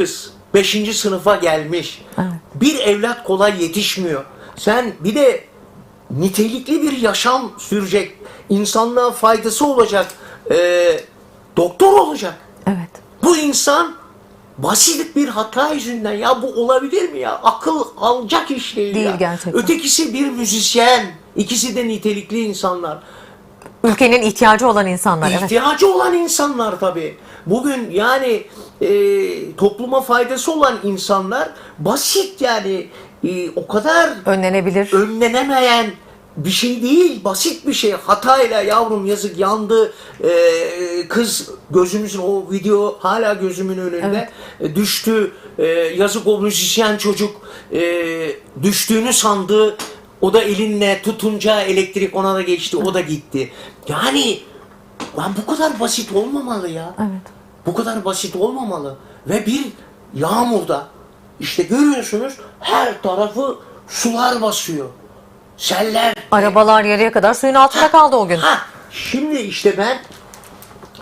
kız 5. sınıfa gelmiş. Evet. Bir evlat kolay yetişmiyor. Sen bir de nitelikli bir yaşam sürecek, insanlığa faydası olacak, e, doktor olacak. Evet. Bu insan basit bir hata yüzünden ya bu olabilir mi ya? Akıl alacak iş değil, Değil ya. gerçekten. Ötekisi bir müzisyen. İkisi de nitelikli insanlar. Ülkenin ihtiyacı olan insanlar. Evet. İhtiyacı olan insanlar tabii. Bugün yani e, topluma faydası olan insanlar basit yani e, o kadar Önlenebilir. önlenemeyen bir şey değil. Basit bir şey. Hatayla yavrum yazık yandı. E, kız gözümüzün o video hala gözümün önünde. E, düştü. E, yazık o müzisyen çocuk e, düştüğünü sandı. O da elinle tutunca elektrik ona da geçti. O da gitti. Yani lan bu kadar basit olmamalı ya. Evet. Bu kadar basit olmamalı. Ve bir yağmurda işte görüyorsunuz her tarafı sular basıyor. Seller. Arabalar yarıya kadar suyun altında kaldı o gün. Ha, şimdi işte ben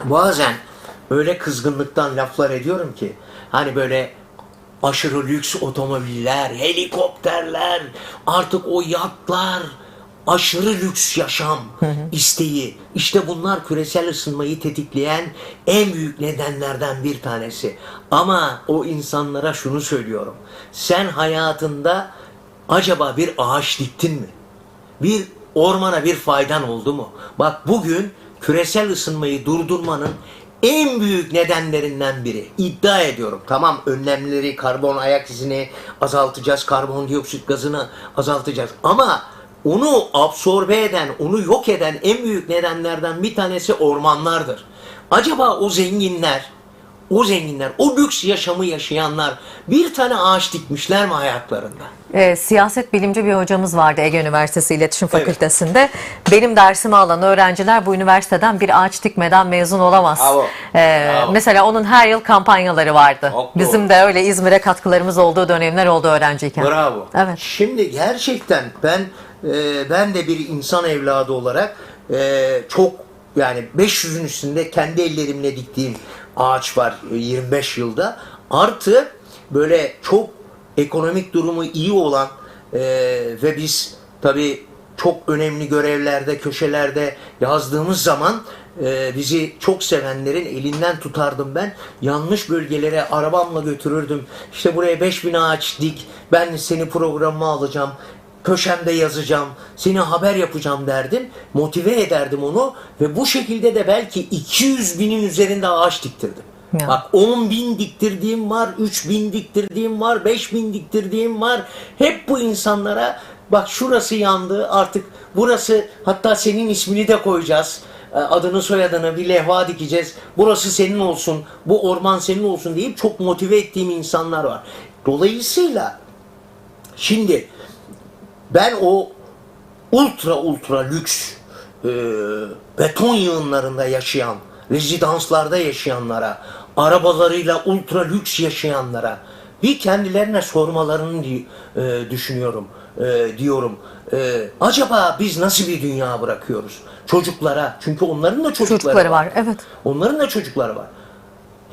bazen öyle kızgınlıktan laflar ediyorum ki hani böyle aşırı lüks otomobiller, helikopterler, artık o yatlar, aşırı lüks yaşam isteği. İşte bunlar küresel ısınmayı tetikleyen en büyük nedenlerden bir tanesi. Ama o insanlara şunu söylüyorum. Sen hayatında acaba bir ağaç diktin mi? bir ormana bir faydan oldu mu? Bak bugün küresel ısınmayı durdurmanın en büyük nedenlerinden biri. İddia ediyorum. Tamam önlemleri, karbon ayak izini azaltacağız, karbondioksit gazını azaltacağız. Ama onu absorbe eden, onu yok eden en büyük nedenlerden bir tanesi ormanlardır. Acaba o zenginler, o zenginler, o lüks yaşamı yaşayanlar bir tane ağaç dikmişler mi hayatlarında? Ee, siyaset bilimci bir hocamız vardı Ege Üniversitesi İletişim Evet. Fakültesinde. Benim dersimi alan öğrenciler bu üniversiteden bir ağaç dikmeden mezun olamaz. Bravo. Ee, Bravo. Mesela onun her yıl kampanyaları vardı. Çok doğru. Bizim de öyle İzmir'e katkılarımız olduğu dönemler oldu öğrenciyken. Bravo. Evet. Şimdi gerçekten ben e, ben de bir insan evladı olarak e, çok yani 500'ün üstünde kendi ellerimle diktiğim ağaç var e, 25 yılda. Artı böyle çok ekonomik durumu iyi olan e, ve biz tabii çok önemli görevlerde, köşelerde yazdığımız zaman e, bizi çok sevenlerin elinden tutardım ben. Yanlış bölgelere arabamla götürürdüm. İşte buraya 5000 ağaç dik, ben seni programıma alacağım, köşemde yazacağım, seni haber yapacağım derdim. Motive ederdim onu ve bu şekilde de belki 200 binin üzerinde ağaç diktirdim. Ya. Bak 10 bin diktirdiğim var, 3 bin diktirdiğim var, 5 bin diktirdiğim var. Hep bu insanlara bak şurası yandı artık burası hatta senin ismini de koyacağız. E, Adını soyadını bir levha dikeceğiz. Burası senin olsun, bu orman senin olsun deyip çok motive ettiğim insanlar var. Dolayısıyla şimdi ben o ultra ultra lüks e, beton yığınlarında yaşayan, rezidanslarda yaşayanlara, arabalarıyla ultra lüks yaşayanlara bir kendilerine sormalarını e, düşünüyorum, e, diyorum. E, acaba biz nasıl bir dünya bırakıyoruz? Çocuklara, çünkü onların da çocukları, Çocukları var, evet. Onların da çocukları var.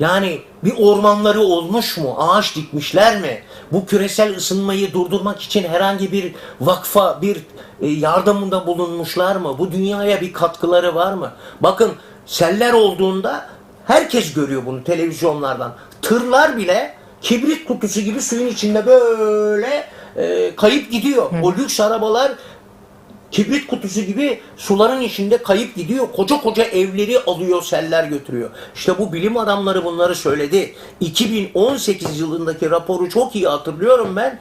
Yani bir ormanları olmuş mu? Ağaç dikmişler mi? Bu küresel ısınmayı durdurmak için herhangi bir vakfa, bir e, yardımında bulunmuşlar mı? Bu dünyaya bir katkıları var mı? Bakın seller olduğunda herkes görüyor bunu televizyonlardan. Tırlar bile kibrit kutusu gibi suyun içinde böyle e, kayıp gidiyor. O lüks arabalar kibrit kutusu gibi suların içinde kayıp gidiyor. Koca koca evleri alıyor, seller götürüyor. İşte bu bilim adamları bunları söyledi. 2018 yılındaki raporu çok iyi hatırlıyorum ben.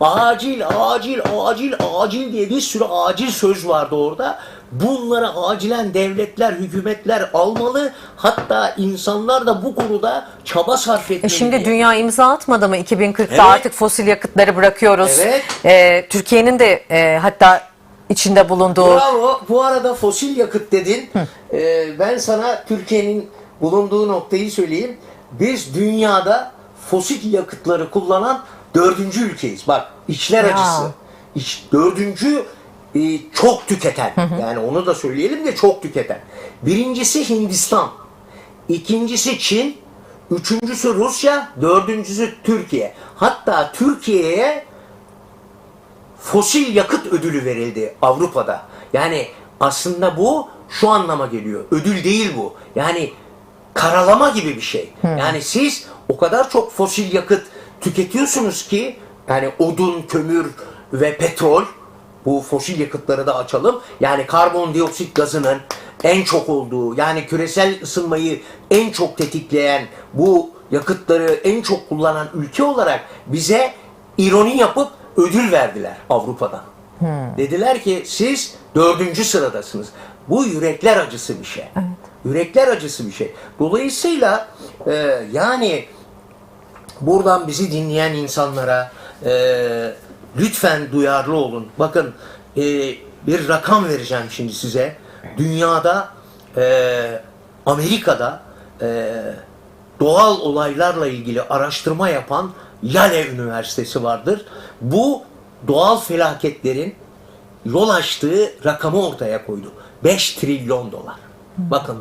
Acil, acil, acil, acil diye bir sürü acil söz vardı orada. Bunları acilen devletler, hükümetler almalı. Hatta insanlar da bu konuda çaba sarf etmeli. E şimdi dünya imza atmadı mı 2040'ta Evet. artık fosil yakıtları bırakıyoruz. Evet. Ee, Türkiye'nin de e, hatta içinde bulunduğu Bravo. Bu arada fosil yakıt dedin. Ee, ben sana Türkiye'nin bulunduğu noktayı söyleyeyim. Biz dünyada fosil yakıtları kullanan dördüncü ülkeyiz. Bak içler Ya. acısı. İç, dördüncü e, çok tüketen. Yani onu da söyleyelim de çok tüketen. Birincisi Hindistan. İkincisi Çin. üçüncüsü Rusya, dördüncüsü Türkiye. Hatta Türkiye'ye fosil yakıt ödülü verildi Avrupa'da. Yani aslında bu şu anlama geliyor. Ödül değil bu. Yani karalama gibi bir şey. Yani siz o kadar çok fosil yakıt tüketiyorsunuz ki yani odun, kömür ve petrol bu fosil yakıtları da açalım. Yani karbondioksit gazının en çok olduğu yani küresel ısınmayı en çok tetikleyen bu yakıtları en çok kullanan ülke olarak bize ironi yapıp ödül verdiler Avrupa'dan. Dediler ki siz dördüncü sıradasınız. Bu yürekler acısı bir şey. Yürekler acısı bir şey. Dolayısıyla e, yani buradan bizi dinleyen insanlara e, lütfen duyarlı olun. Bakın e, bir rakam vereceğim şimdi size. Dünyada e, Amerika'da e, doğal olaylarla ilgili araştırma yapan Yale Üniversitesi vardır. Bu doğal felaketlerin yol açtığı rakamı ortaya koydu. 5 trilyon dolar. Bakın